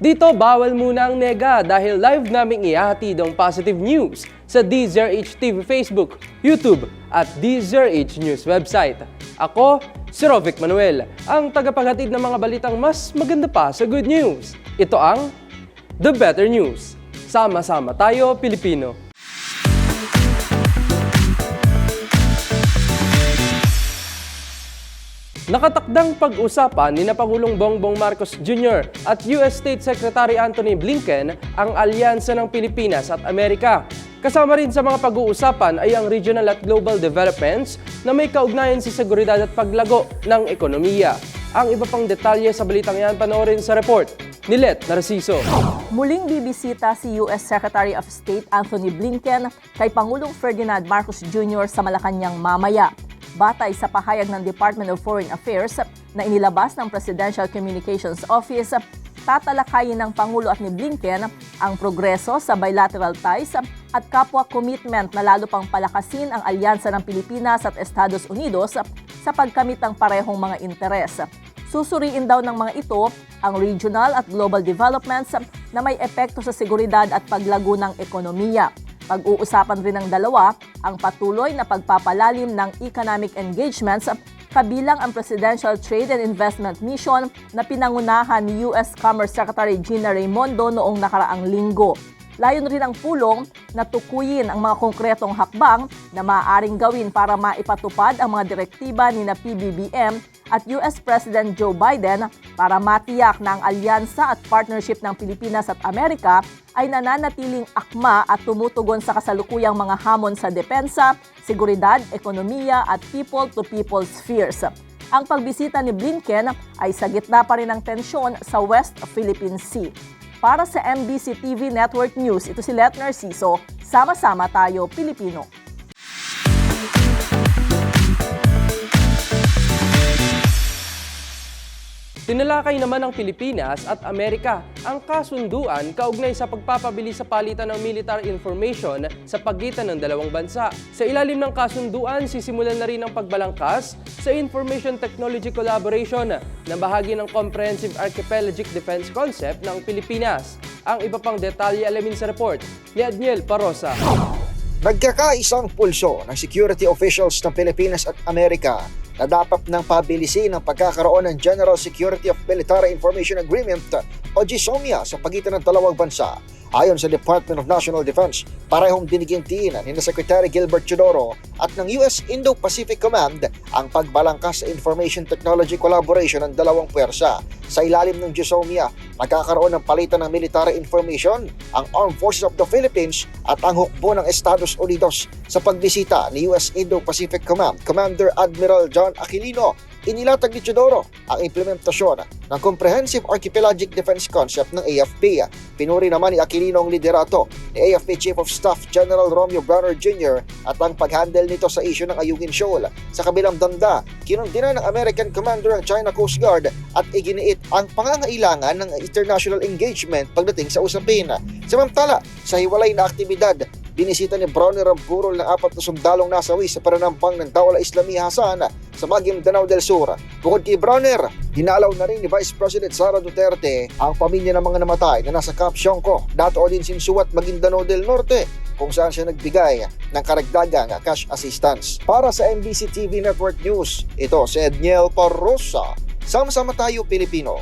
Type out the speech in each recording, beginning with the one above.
Dito, bawal muna ang nega dahil live naming ihahatid ang positive news sa DZRH TV Facebook, YouTube at DZRH News website. Ako, si Rovic Manuel, ang tagapaghatid ng mga balitang mas maganda pa sa good news. Ito ang The Better News. Sama-sama tayo, Pilipino. Nakatakdang pag-usapan ni na Pangulong Bongbong Marcos Jr. at US State Secretary Anthony Blinken ang alyansa ng Pilipinas at Amerika. Kasama rin sa mga pag-uusapan ay ang regional at global developments na may kaugnayan sa seguridad at paglago ng ekonomiya. Ang iba pang detalye sa balitang yan panoorin sa report ni Let Narciso. Muling bibisita si US Secretary of State Anthony Blinken kay Pangulong Ferdinand Marcos Jr. sa Malacanang mamaya. Batay sa pahayag ng Department of Foreign Affairs na inilabas ng Presidential Communications Office, tatalakayin ng Pangulo at ni Blinken ang progreso sa bilateral ties at kapwa commitment na lalo pang palakasin ang alyansa ng Pilipinas at Estados Unidos sa pagkamit ng parehong mga interes. Susuriin daw ng mga ito ang regional at global developments na may epekto sa seguridad at paglago ng ekonomiya. Pag-uusapan rin ng dalawa ang patuloy na pagpapalalim ng economic engagements kabilang ang Presidential Trade and Investment Mission na pinangunahan ni US Commerce Secretary Gina Raimondo noong nakaraang linggo. Layon rin ang pulong na tukuyin ang mga konkretong hakbang na maaaring gawin para maipatupad ang mga direktiba ni na PBBM at US President Joe Biden para matiyak na ang alyansa at partnership ng Pilipinas at Amerika ay nananatiling akma at tumutugon sa kasalukuyang mga hamon sa depensa, seguridad, ekonomiya at people-to-people spheres. Ang pagbisita ni Blinken ay sa gitna pa rin ng tensyon sa West Philippine Sea. Para sa MBC TV Network News, ito si Let Narciso. Sama-sama tayo, Pilipino. Tinalakay naman ng Pilipinas at Amerika ang kasunduan kaugnay sa pagpapabili sa palitan ng military information sa pagitan ng dalawang bansa. Sa ilalim ng kasunduan, sisimulan na rin ang pagbalangkas sa information technology collaboration na bahagi ng Comprehensive Archipelagic Defense Concept ng Pilipinas. Ang iba pang detalye alamin sa report ni Adniel Parosa. Nagkakaisang pulso ng security officials ng Pilipinas at Amerika na dapat ng pabilisin ang pagkakaroon ng General Security of Military Information Agreement o GSOMIA sa pagitan ng dalawang bansa. Ayon sa Department of National Defense, parehong binigintiin ni na Secretary Gilbert Chodoro at ng US Indo-Pacific Command ang pagbalangkas sa information technology collaboration ng dalawang pwersa. Sa ilalim ng GSOMIA, magkakaroon ng palitan ng military information ang Armed Forces of the Philippines at ang hukbo ng Estados Unidos sa pagbisita ni US Indo-Pacific Command Commander Admiral John Aquilino inilatag ni Chodoro ang implementasyon ng Comprehensive Archipelagic Defense Concept ng AFP. Pinuri naman ni Aquilino ang liderato ni AFP Chief of Staff General Romeo Browner Jr. at ang paghandle nito sa issue ng Ayungin Shoal. Sa kabilang danda, kinundina ng American Commander ang China Coast Guard at iginiit ang pangangailangan ng international engagement pagdating sa usapin. Samantala, sa hiwalay na aktibidad, binisita ni Browner ang burol ng apat na sundalong nasawi sa pananampang ng Dawla Islami Hasan sa Magim Danao del Sur. Bukod kay Browner, dinalaw na rin ni Vice President Sara Duterte ang pamilya ng mga namatay na nasa Camp Siongco, Dato din Sinsuat Maguindanao del Norte kung saan siya nagbigay ng karagdagang cash assistance. Para sa MBC TV Network News, ito si Edniel Parrosa. Sama-sama tayo Pilipino.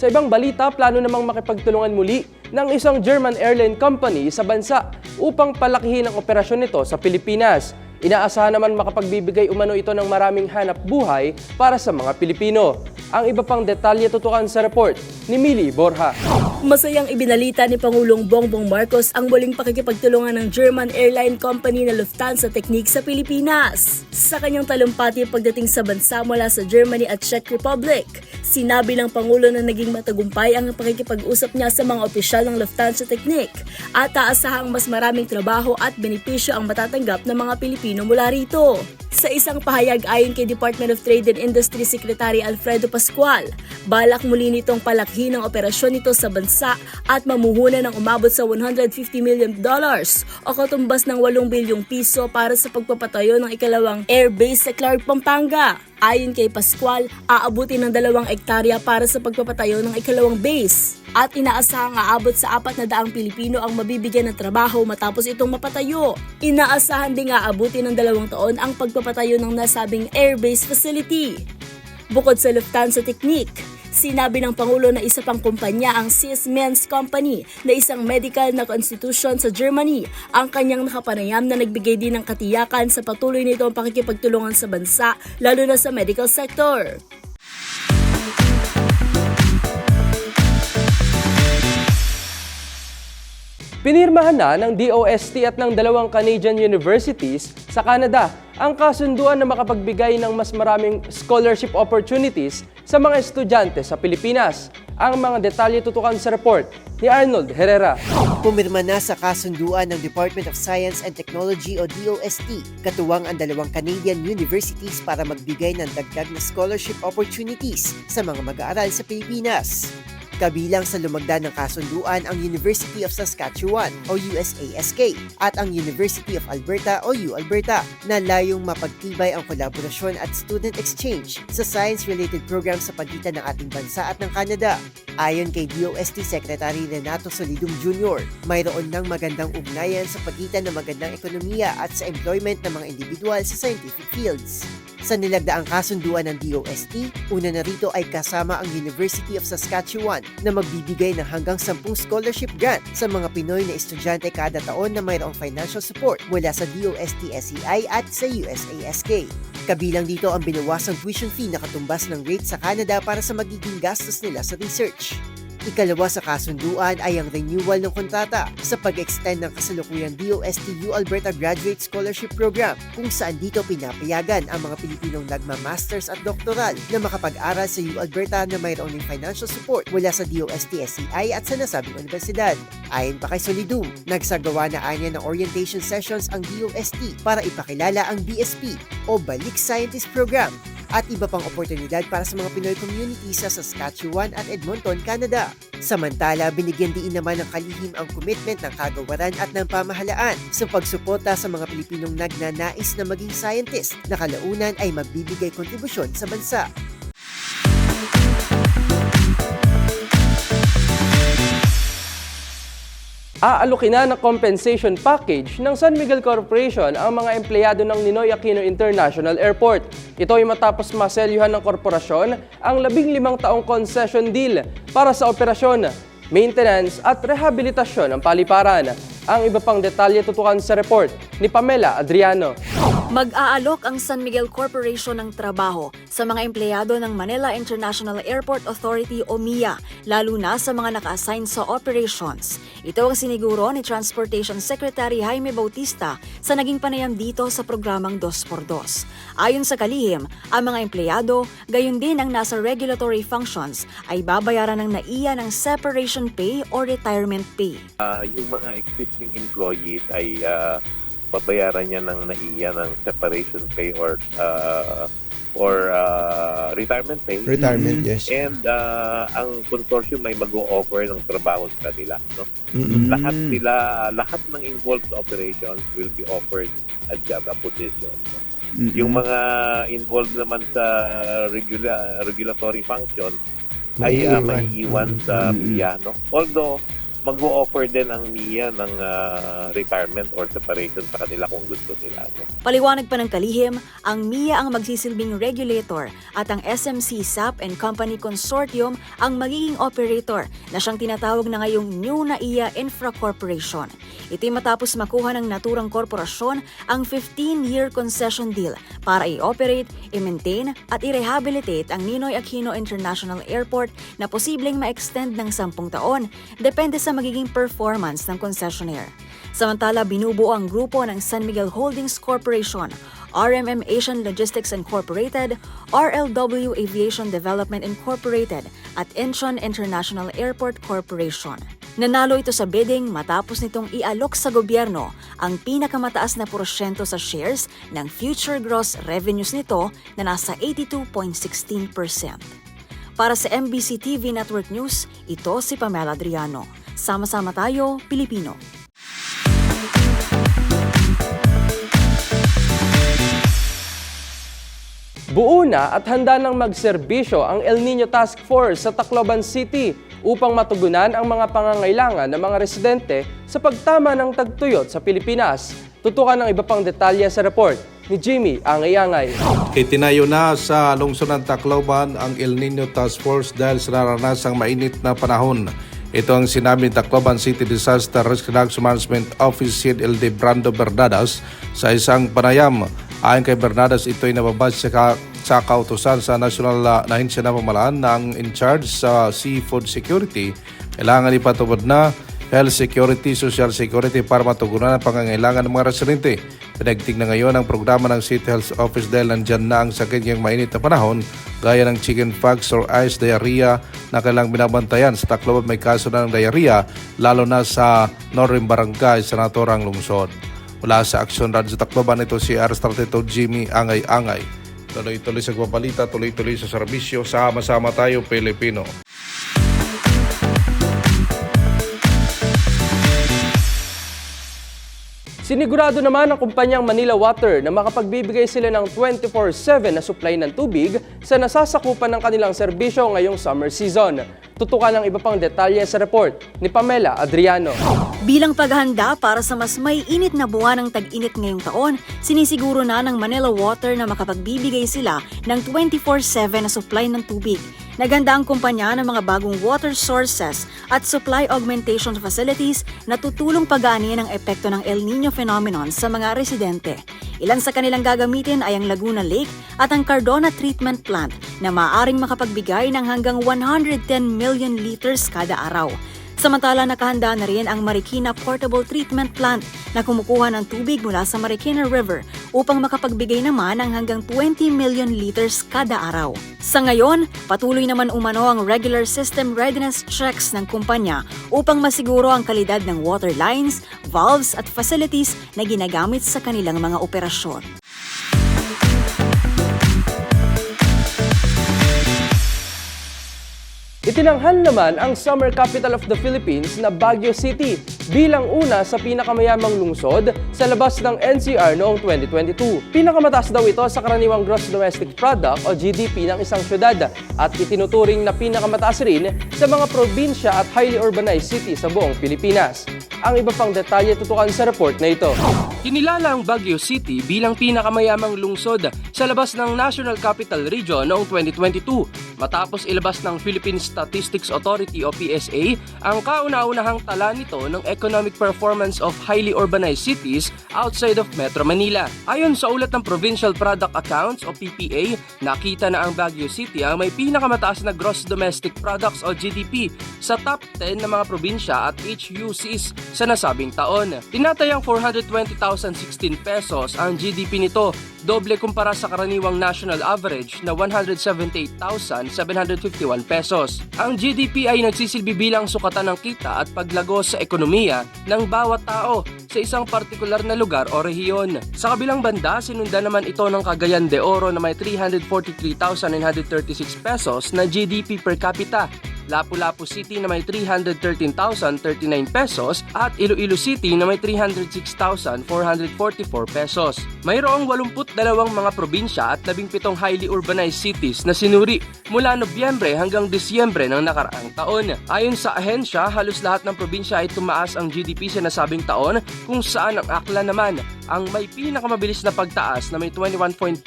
Sa ibang balita, plano namang makipagtulungan muli ng isang German airline company sa bansa upang palakihin ang operasyon nito sa Pilipinas. Inaasahan naman makapagbibigay umano ito ng maraming hanap buhay para sa mga Pilipino. Ang iba pang detalye tutukan sa report ni Mili Borja. Masayang ibinalita ni Pangulong Bongbong Marcos ang muling pakikipagtulungan ng German airline company na Lufthansa Technique sa Pilipinas. Sa kanyang talumpati pagdating sa bansa mula sa Germany at Czech Republic, sinabi ng Pangulo na naging matagumpay ang pakikipag-usap niya sa mga opisyal ng Lufthansa Technique at aasahang mas maraming trabaho at benepisyo ang matatanggap ng mga Pilipino mula rito. Sa isang pahayag ayon kay Department of Trade and Industry Secretary Alfredo Pascual, balak muli nitong palakhin ang operasyon nito sa bansa at mamuhunan ng umabot sa 150 million dollars o katumbas ng 8 bilyong piso para sa pagpapatayo ng ikalawang airbase sa Clark, Pampanga. Ayon kay Pascual, aabuti ng dalawang ektarya para sa pagpapatayo ng ikalawang base at inaasahang aabot sa apat na daang Pilipino ang mabibigyan ng trabaho matapos itong mapatayo. Inaasahan din aabuti ng dalawang taon ang pagpapatayo ng nasabing airbase facility. Bukod sa Lufthansa Technique, sinabi ng Pangulo na isa pang kumpanya ang Siemens Company na isang medical na institution sa Germany ang kanyang nakapanayam na nagbigay din ng katiyakan sa patuloy nitong pakikipagtulungan sa bansa lalo na sa medical sector. Pinirmahan na ng DOST at ng dalawang Canadian universities sa Canada ang kasunduan na makapagbigay ng mas maraming scholarship opportunities sa mga estudyante sa Pilipinas. Ang mga detalye tutukan sa report ni Arnold Herrera. Pumirma na sa kasunduan ng Department of Science and Technology o DOST, katuwang ang dalawang Canadian universities para magbigay ng dagdag na scholarship opportunities sa mga mag-aaral sa Pilipinas. Kabilang sa lumagda ng kasunduan ang University of Saskatchewan o USASK at ang University of Alberta o UAlberta na layong mapagtibay ang kolaborasyon at student exchange sa science-related programs sa pagitan ng ating bansa at ng Canada. Ayon kay DOST Secretary Renato Solidum Jr., mayroon ng magandang ugnayan sa pagitan ng magandang ekonomiya at sa employment ng mga individual sa scientific fields. Sa nilagdaang kasunduan ng DOST, una na rito ay kasama ang University of Saskatchewan na magbibigay ng hanggang 10 scholarship grant sa mga Pinoy na estudyante kada taon na mayroong financial support mula sa DOST SEI at sa USASK. Kabilang dito ang binawasang tuition fee na katumbas ng rate sa Canada para sa magiging gastos nila sa research. Ikalawa sa kasunduan ay ang renewal ng kontrata sa pag-extend ng kasalukuyang DOST U Alberta Graduate Scholarship Program kung saan dito pinapayagan ang mga Pilipinong nagma-masters at doktoral na makapag-aral sa U Alberta na mayroon ng financial support mula sa DOST SEI at sa nasabing universidad. Ayon pa kay Solidum, nagsagawa na anya ng orientation sessions ang DOST para ipakilala ang BSP o Balik Scientist Program at iba pang oportunidad para sa mga Pinoy community sa Saskatchewan at Edmonton, Canada. Samantala, binigyan din naman ng kalihim ang commitment ng kagawaran at ng pamahalaan sa pagsuporta sa mga Pilipinong nagnanais na maging scientist na kalaunan ay magbibigay kontribusyon sa bansa. Aalukin na ng compensation package ng San Miguel Corporation ang mga empleyado ng Ninoy Aquino International Airport. Ito ay matapos maselyuhan ng korporasyon ang 15 taong concession deal para sa operasyon, maintenance at rehabilitasyon ng paliparan. Ang iba pang detalye tutukan sa report ni Pamela Adriano. Mag-aalok ang San Miguel Corporation ng trabaho sa mga empleyado ng Manila International Airport Authority o MIA, lalo na sa mga naka-assign sa operations. Ito ang siniguro ni Transportation Secretary Jaime Bautista sa naging panayam dito sa programang 2x2. Ayon sa kalihim, ang mga empleyado, gayon din ang nasa regulatory functions, ay babayaran ng naiya ng separation pay or retirement pay. Ah, yung mga existing employees ay ah, babayaran niya ng naiya ng separation pay or ah, or ah, retirement pay. Retirement, yes. And ah, ang consortium ay mag-o-offer ng trabaho sa kanila. No? Mm-mm. Lahat sila, lahat ng involved operations will be offered a job, a position. no? Mm-mm. Yung mga involved naman sa regula- regulatory function ay uh, Maiiwan. maiiwan sa Mm-mm. PIA. No? Although, mag-o-offer din ang MIA ng ah, retirement or separation sa kanila kung gusto nila. No? Paliwanag pa ng kalihim, ang MIA ang magsisilbing regulator at ang SMC SAP and Company Consortium ang magiging operator na siyang tinatawag na ngayong New NAIA Infra Corporation. Ito'y matapos makuha ng naturang korporasyon ang 15-year concession deal para i-operate, i-maintain at i-rehabilitate ang Ninoy Aquino International Airport na posibleng ma-extend ng 10 taon depende sa magiging performance ng concessionaire. Samantala, binubuo ang grupo ng San Miguel Holdings Corporation, RMM Asian Logistics Incorporated, RLW Aviation Development Incorporated at Incheon International Airport Corporation. Nanalo ito sa bidding matapos nitong ialok sa gobyerno ang pinakamataas na porsyento sa shares ng future gross revenues nito na nasa 82.16%. Para sa MBC TV Network News, ito si Pamela Adriano. Sama-sama tayo, Pilipino. Buo na at handa nang magserbisyo ang El Nino Task Force sa Tacloban City upang matugunan ang mga pangangailangan ng mga residente sa pagtama ng tagtuyot sa Pilipinas. Tutukan ng iba pang detalye sa report ni Jimmy Angay-Angay. Itinayo na sa lungsod ng Tacloban ang El Nino Task Force dahil sa naranasang mainit na panahon. Ito ang sinabi ni Tacloban City Disaster Risk Reduction Management Office Head LD Brando Bernadas sa isang panayam. Ayon kay Bernadas, ito ay nababas sa, ka- sa kautusan sa National uh, na Ahensya ng Pamalaan ng in charge sa seafood security. Kailangan ipatubod na health security, social security para matugunan ang pangangailangan ng mga residente. Pinagtignan ngayon ang programa ng City Health Office dahil nandyan na ang sakit ngayong mainit na panahon gaya ng chicken pox or ice diarrhea na kailang binabantayan. Sa Tacloban may kaso na ng diarrhea lalo na sa Northern Barangay sa naturang lungsod. Mula sa Action Radio sa Tacloban ito si Arstrateto Jimmy Angay-Angay. Tuloy-tuloy sa gwabalita, tuloy-tuloy sa serbisyo, sama-sama tayo Pilipino. Sinigurado naman ng kumpanyang Manila Water na makapagbibigay sila ng 24-7 na supply ng tubig sa nasasakupan ng kanilang serbisyo ngayong summer season. Tutukan ng iba pang detalye sa report ni Pamela Adriano. Bilang paghahanda para sa mas may init na buwan ng tag-init ngayong taon, sinisiguro na ng Manila Water na makapagbibigay sila ng 24-7 na supply ng tubig. Naganda ang kumpanya ng mga bagong water sources at supply augmentation facilities na tutulong pagaanin ang epekto ng El Nino phenomenon sa mga residente. Ilan sa kanilang gagamitin ay ang Laguna Lake at ang Cardona Treatment Plant na maaaring makapagbigay ng hanggang 110 million liters kada araw. Samantala nakahanda na rin ang Marikina Portable Treatment Plant na kumukuha ng tubig mula sa Marikina River upang makapagbigay naman ng hanggang 20 million liters kada araw. Sa ngayon, patuloy naman umano ang regular system readiness checks ng kumpanya upang masiguro ang kalidad ng water lines, valves at facilities na ginagamit sa kanilang mga operasyon. Itinanghal naman ang summer capital of the Philippines na Baguio City bilang una sa pinakamayamang lungsod sa labas ng NCR noong 2022. Pinakamataas daw ito sa karaniwang gross domestic product o GDP ng isang syudad at itinuturing na pinakamataas rin sa mga probinsya at highly urbanized city sa buong Pilipinas. Ang iba pang detalye tutukan sa report na ito. Kinilala ang Baguio City bilang pinakamayamang lungsod sa labas ng National Capital Region noong 2022 matapos ilabas ng Philippine Statistics Authority o PSA ang kauna-unahang tala nito ng economic performance of highly urbanized cities outside of Metro Manila. Ayon sa ulat ng Provincial Product Accounts o PPA, nakita na ang Baguio City ang may pinakamataas na gross domestic products o GDP sa top 10 ng mga probinsya at HUCs sa nasabing taon. Tinatayang 420,016 pesos ang GDP nito, doble kumpara sa karaniwang national average na 178,751 pesos. Ang GDP ay nagsisilbi bilang sukatan ng kita at paglago sa ekonomiya ng bawat tao sa isang partikular na lugar o rehiyon. Sa kabilang banda, sinundan naman ito ng Cagayan de Oro na may 343,936 pesos na GDP per capita Lapu-Lapu City na may 313,039 pesos at Iloilo City na may 306,444 pesos. Mayroong 82 mga probinsya at 17 highly urbanized cities na sinuri mula Nobyembre hanggang Disyembre ng nakaraang taon. Ayon sa ahensya, halos lahat ng probinsya ay tumaas ang GDP sa nasabing taon kung saan ang akla naman ang may pinakamabilis na pagtaas na may 21.5%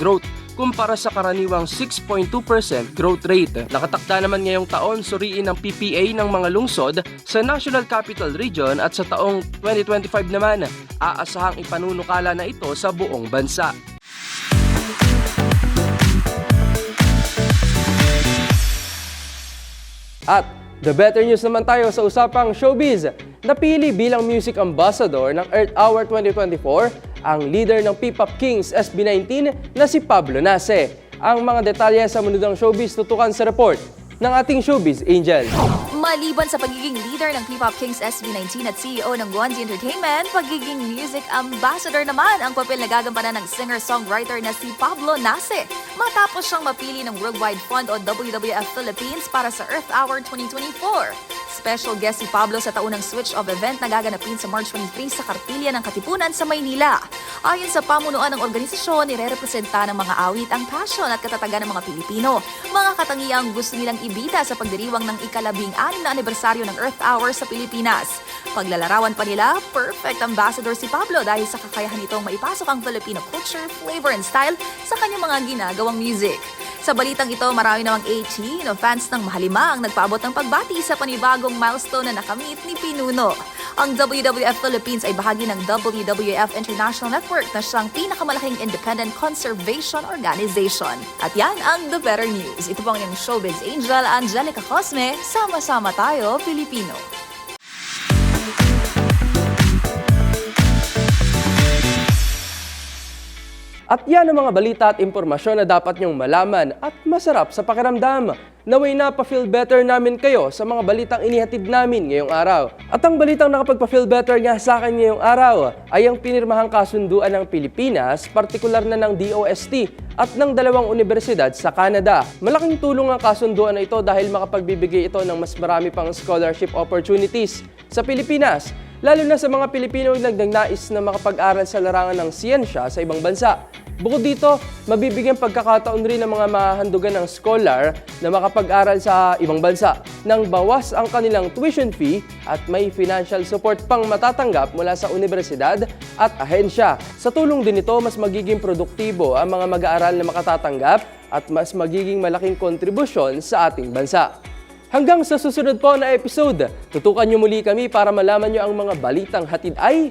growth kumpara sa karaniwang 6.2% growth rate. Nakatakda naman ngayong taon suriin ng PPA ng mga lungsod sa National Capital Region at sa taong 2025 naman aasahang ipanunukala na ito sa buong bansa. At the better news naman tayo sa usapang showbiz. Napili bilang music ambassador ng Earth Hour 2024 ang leader ng P-Pop Kings SB19 na si Pablo Nase. Ang mga detalye sa mundo ng showbiz tutukan sa report ng ating showbiz angel. Maliban sa pagiging leader ng K-pop Kings SB19 at CEO ng Guanzi Entertainment, pagiging music ambassador naman ang papel na gagampanan ng singer-songwriter na si Pablo Nase. Matapos siyang mapili ng Worldwide Fund o WWF Philippines para sa Earth Hour 2024. Special guest si Pablo sa taunang switch of event na gaganapin sa March 23 sa Kartilya ng Katipunan sa Maynila. Ayon sa pamunuan ng organisasyon, nire-representa ng mga awit ang passion at katatagan ng mga Pilipino. Mga katangiang gusto nilang ibida sa pagdiriwang ng ikalabing anim na anibersaryo ng Earth Hour sa Pilipinas. Paglalarawan pa nila, perfect ambassador si Pablo dahil sa kakayahan nitong maipasok ang Filipino culture, flavor, and style sa kanyang mga ginagawang music. Sa balitang ito, marami namang 18 o fans ng Mahalima ang nagpaabot ng pagbati sa panibagong milestone na nakamit ni Pinuno. Ang WWF Philippines ay bahagi ng WWF International Network na siyang pinakamalaking independent conservation organization. At yan ang The Better News. Ito po ang showbiz angel, Angelica Cosme. Sama-sama tayo, Pilipino. At yan ang mga balita at impormasyon na dapat niyong malaman at masarap sa pakiramdam. Naway na pa-feel better namin kayo sa mga balitang inihatid namin ngayong araw. At ang balitang nakapagpa-feel better nga sa akin ngayong araw ay ang pinirmahang kasunduan ng Pilipinas, partikular na ng DOST at ng dalawang universidad sa Canada. Malaking tulong ang kasunduan na ito dahil makapagbibigay ito ng mas marami pang scholarship opportunities sa Pilipinas lalo na sa mga Pilipino na nagnanais na makapag-aral sa larangan ng siyensya sa ibang bansa. Bukod dito, mabibigyan pagkakataon rin ng mga mahahandugan ng scholar na makapag-aral sa ibang bansa nang bawas ang kanilang tuition fee at may financial support pang matatanggap mula sa universidad at ahensya. Sa tulong din ito, mas magiging produktibo ang mga mag-aaral na makatatanggap at mas magiging malaking kontribusyon sa ating bansa. Hanggang sa susunod po na episode, tutukan nyo muli kami para malaman nyo ang mga balitang hatid ay